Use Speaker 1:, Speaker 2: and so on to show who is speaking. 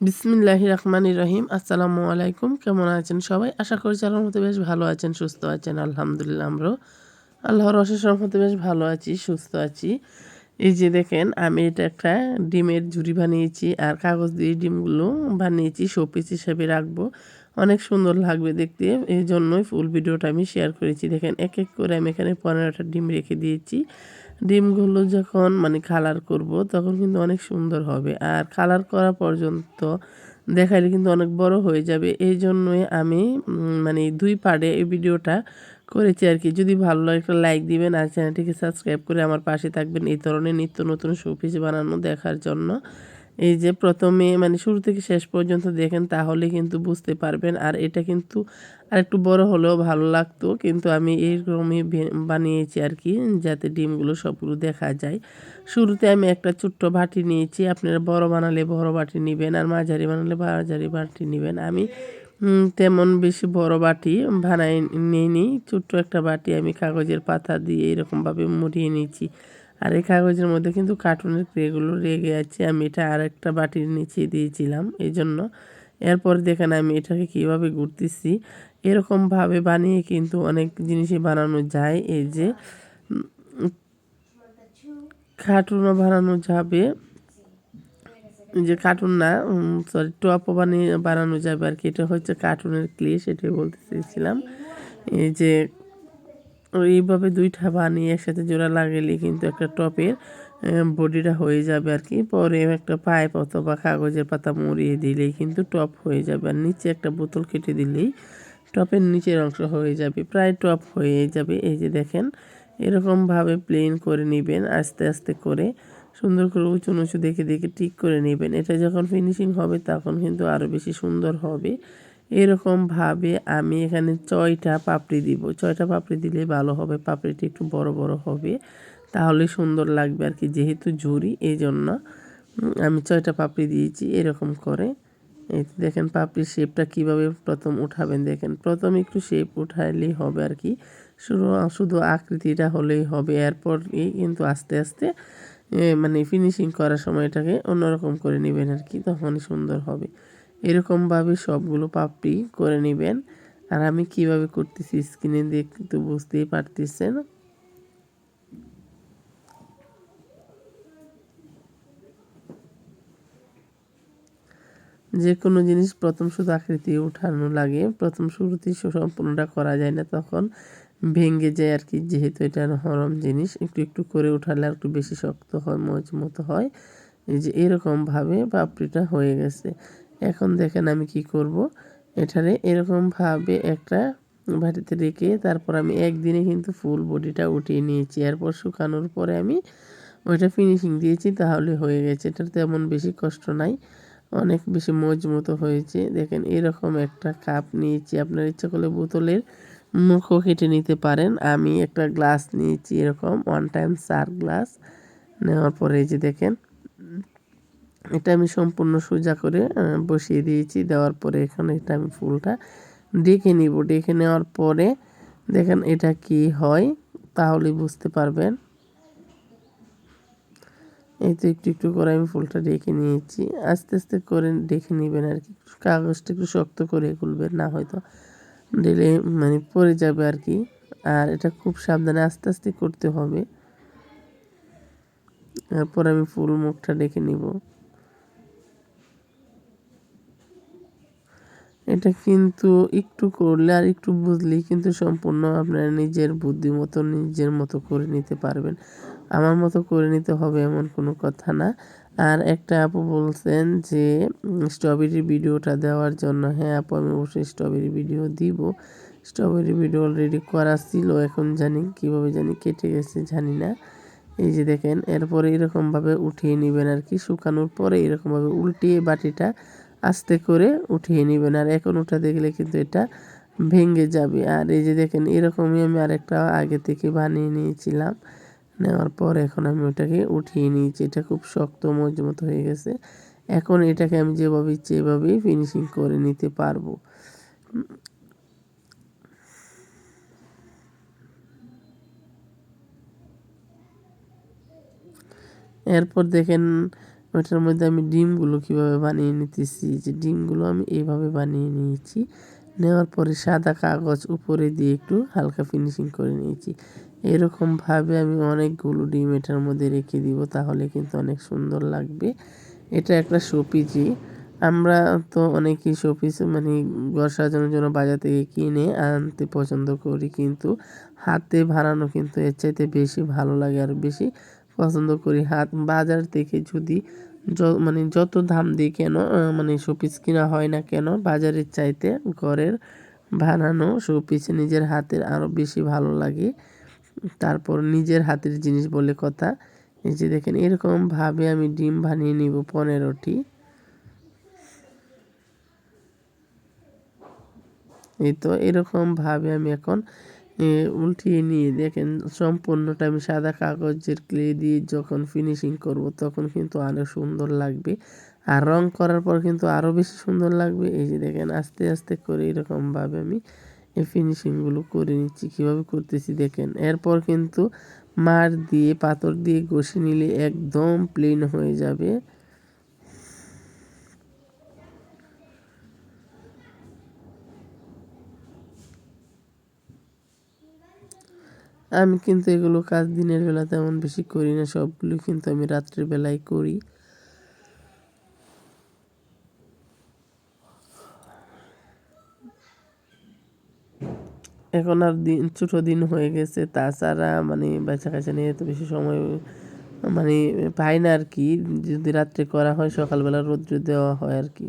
Speaker 1: বিসমিল্লাহ রহমান রহিম আসসালামু আলাইকুম। কেমন আছেন সবাই? আশা করি চালার মতো বেশ ভালো আছেন, সুস্থ আছেন। আলহামদুলিল্লাহ আমরাও। আল্লাহর অশেষ রহমতে বেশ ভালো আছি, সুস্থ আছি। এই যে দেখেন, আমি এটা একটা ডিমের ঝুড়ি বানিয়েছি আর কাগজ দিয়ে ডিমগুলো বানিয়েছি, শোপিস হিসেবে রাখব। অনেক সুন্দর লাগবে দেখতে। এই জন্যই ফুল ভিডিওটা আমি শেয়ার করেছি। দেখেন, এক এক করে আমি এখানে পনেরোটা ডিম রেখে দিয়েছি। ডিমগুলো যখন মানে কালার করব, তখন কিন্তু অনেক সুন্দর হবে। আর কালার করা পর্যন্ত দেখাইলে কিন্তু অনেক বড় হয়ে যাবে। এই জন্যই আমি মানে দুই পার্টে এই ভিডিওটা করেছি আর কি। যদি ভালো লাগে একটা লাইক দিবেন আর চ্যানেলটিকে সাবস্ক্রাইব করে আমার পাশে থাকবেন। এই ধরনের নিত্য নতুন শোপিস বানানো দেখার জন্য। এই যে প্রথমে মানে শুরু থেকে শেষ পর্যন্ত দেখেন, তাহলে কিন্তু বুঝতে পারবেন। আর এটা কিন্তু আর একটু বড় হলেও ভালো লাগতো। কিন্তু আমি এইরকমই বানিয়েছি আর কি, যাতে ডিমগুলো সবগুলো দেখা যায়। শুরুতে আমি একটা ছোট্ট বাটি নিয়েছি। আপনারা বড় বানালে বড় বাটি নেবেন আর মাঝারি বানালে মাঝারি বাটি নেবেন। আমি তেমন বেশি বড় বাটি বানাই, নিইনি। ছোট্ট একটা বাটি আমি কাগজের পাতা দিয়ে এরকমভাবে মুড়িয়ে নিয়েছি। আর এই কাগজের মধ্যে কিন্তু কার্টুনের ক্রেগুলো রেগে আছে। আমি এটা আর একটা বাটির নিচে দিয়েছিলাম, এই জন্য। এরপর দেখেন আমি এটাকে কীভাবে ঘুরতেছি। এরকমভাবে বানিয়ে কিন্তু অনেক জিনিসই বানানো যায়। এই যে কার্টুনও বানানো যাবে। যে কার্টুন না সরি টপও বানিয়ে, বানানো যাবে আর কি। এটা হচ্ছে কার্টুনের ক্লে সেটাই বলতে চেয়েছিলাম। এই যে এইভাবে দুইটা বানিয়ে একসাথে জোড়া লাগালে কিন্তু একটা টপের বডিটা হয়ে যাবে আর কি। পরে একটা পাইপ অথবা কাগজের পাতা মুড়িয়ে দিলেই কিন্তু টপ হয়ে যাবে। আর নিচে একটা বোতল কেটে দিলেই টপের নিচের অংশ হয়ে যাবে, প্রায় টপ হয়ে যাবে। এই যে দেখেন, এরকমভাবে প্লেন করে নেবেন, আস্তে আস্তে করে সুন্দর করে উঁচু উঁচু দেখে দেখে ঠিক করে নেবেন। এটা যখন ফিনিশিং হবে, তখন কিন্তু আরও বেশি সুন্দর হবে। এরকমভাবে আমি এখানে ছয়টা পাপড়ি দিব। ছয়টা পাপড়ি দিলে ভালো হবে, পাপড়িটি একটু বড় বড় হবে। তাহলে সুন্দর লাগবে আর কি, যেহেতু ঝুরি এই জন্য আমি ছয়টা পাপড়ি দিয়েছি এরকম করে। এই দেখেন পাপড়ির শেপটা কীভাবে প্রথম উঠাবেন দেখেন, প্রথম একটু শেপ উঠাইলেই হবে আর কি শুধু শুধু আকৃতিটা হলেই হবে। এরপর কিন্তু আস্তে আস্তে মানে ফিনিশিং করার সময় এটাকে অন্যরকম করে নেবেন আর কি, তখনই সুন্দর হবে। এরকমভাবে সবগুলো পাপড়ি করে নেবেন। আর আমি কীভাবে করতেছি স্ক্রিনে দেখতে তো বুঝতেই পারতেছেন। যে কোনো জিনিস প্রথম শুধু আকৃতি উঠানো লাগে। প্রথম শুরুতেই সম্পূর্ণটা করা যায় না, তখন ভেঙে যায় আর কি। যেহেতু এটা নরম জিনিস, একটু একটু করে উঠালে আর একটু বেশি শক্ত হয় মতো হয়। এই যে এরকমভাবে পাপড়িটা হয়ে গেছে। এখন দেখেন আমি কি করব। এখানে এরকমভাবে একটা বাটিতে রেখে তারপর আমি একদিনে কিন্তু ফুল বডিটা উঠিয়ে নিয়েছি। এরপর শুকানোর পরে আমি ওইটা ফিনিশিং দিয়েছি, তাহলে হয়ে গেছে। এটার তেমন বেশি কষ্ট নাই, অনেক বেশি মজমতো হয়েছে। দেখেন এরকম একটা কাপ নিয়েছি। আপনার ইচ্ছা করলে বোতলের মুখও কেটে নিতে পারেন। আমি একটা গ্লাস নিয়েছি এরকম ওয়ান টাইম চার গ্লাস। নেওয়ার পরে যে দেখেন এটা আমি সম্পূর্ণ সোজা করে বসিয়ে দিয়েছি। দেওয়ার পরে এখানে এটা আমি ফুলটা ডেকে নিব। ডেকে নেওয়ার পরে দেখেন এটা কি হয়, তাহলে বুঝতে পারবেন। এই তো একটু একটু করে আমি ফুলটা ডেকে নিয়েছি। আস্তে আস্তে করে ডেকে নেবেন আর কি। কাগজটা একটু শক্ত করে খুলবেন, না হয়তো দিলে মানে পড়ে যাবে আর কি। আর এটা খুব সাবধানে আস্তে আস্তে করতে হবে। এরপর আমি ফুল মুখটা ডেকে নিব। এটা কিন্তু একটু করলে আর একটু বুঝলেই কিন্তু সম্পূর্ণ আপনারা নিজের বুদ্ধি মতো, নিজের মতো করে নিতে পারবেন। আমার মতো করে নিতে হবে এমন কোনো কথা না। আর একটা আপু বলছেন যে স্ট্রবেরি ভিডিওটা দেওয়ার জন্য হ্যাঁ আপু, আমি অবশ্যই স্ট্রবেরি ভিডিও দিব। স্ট্রবেরি ভিডিও অলরেডি করা ছিল, এখন জানি কীভাবে জানি কেটে গেছে, জানি না। এই যে দেখেন, এরপরে এরকমভাবে উঠিয়ে নেবেন আর কি, শুকানোর পরে এরকমভাবে উল্টিয়ে বাটিটা আস্তে করে উঠিয়ে নেবেন। আর এখন উঠাতে গেলে কিন্তু এটা ভেঙে যাবে। আর এই যে দেখেন, এরকমই আমি আরেকটা আগে থেকে বানিয়ে নিয়েছিলাম। নেওয়ার পর এখন আমি ওটাকে উঠিয়ে নিয়েছি। এটা খুব শক্ত মজবুত হয়ে গেছে। এখন এটাকে আমি যেভাবে ইচ্ছে এভাবেই ফিনিশিং করে নিতে পারব। এরপর দেখেন ওইটার মধ্যে আমি ডিমগুলো কীভাবে বানিয়ে নিতেছি, যে ডিমগুলো আমি এইভাবে বানিয়ে নিয়েছি, নেওয়ার পরে সাদা কাগজ উপরে দিয়ে একটু হালকা ফিনিশিং করে নিয়েছি। এরকমভাবে আমি অনেকগুলো ডিম এটার মধ্যে রেখে দিব, তাহলে কিন্তু অনেক সুন্দর লাগবে। এটা একটা শোপিজি আমরা তো অনেকেই শোপিস মানে ঘর সাজানোর জন্য বাজার থেকে কিনে আনতে পছন্দ করি, কিন্তু হাতে বানানো কিন্তু এর চাইতে বেশি ভালো লাগে আর বেশি পছন্দ করি। হাত বাজার থেকে যদি মানে যত দাম দিয়ে কেন মানে শোপিস কিনা হয় না কেন, বাজারের চাইতে ঘরের বানানো শোপিস নিজের হাতের আরও বেশি ভালো লাগে। তারপর নিজের হাতের জিনিস বলে কথা। এই যে দেখেন, এরকমভাবে আমি ডিম বানিয়ে নিব পনেরোটি। এই তো এরকমভাবে আমি এখন উল্টিয়ে নিয়ে দেখেন সম্পূর্ণটা আমি সাদা কাগজের ক্লে দিয়ে যখন ফিনিশিং করব, তখন কিন্তু আরও সুন্দর লাগবে। আর রং করার পর কিন্তু আরও বেশি সুন্দর লাগবে। এই যে দেখেন, আস্তে আস্তে করে এরকমভাবে আমি এই ফিনিশিংগুলো করে নিচ্ছি। কীভাবে করতেছি দেখেন, এরপর কিন্তু মার দিয়ে, পাথর দিয়ে ঘষে নিলে একদম প্লেন হয়ে যাবে। আমি কিন্তু এগুলো কাজ দিনের বেলা তেমন বেশি করি না, সবগুলো কিন্তু আমি রাত্রের বেলায় করি। এখন আর দিন, ছোটো দিন হয়ে গেছে, তাছাড়া মানে বাচ্চা কাচ্চা নিয়ে তো বেশি সময় মানে পাই না আর কি। যদি রাত্রে করা হয়, সকালবেলা রৌদ্র দেওয়া হয় আর কি।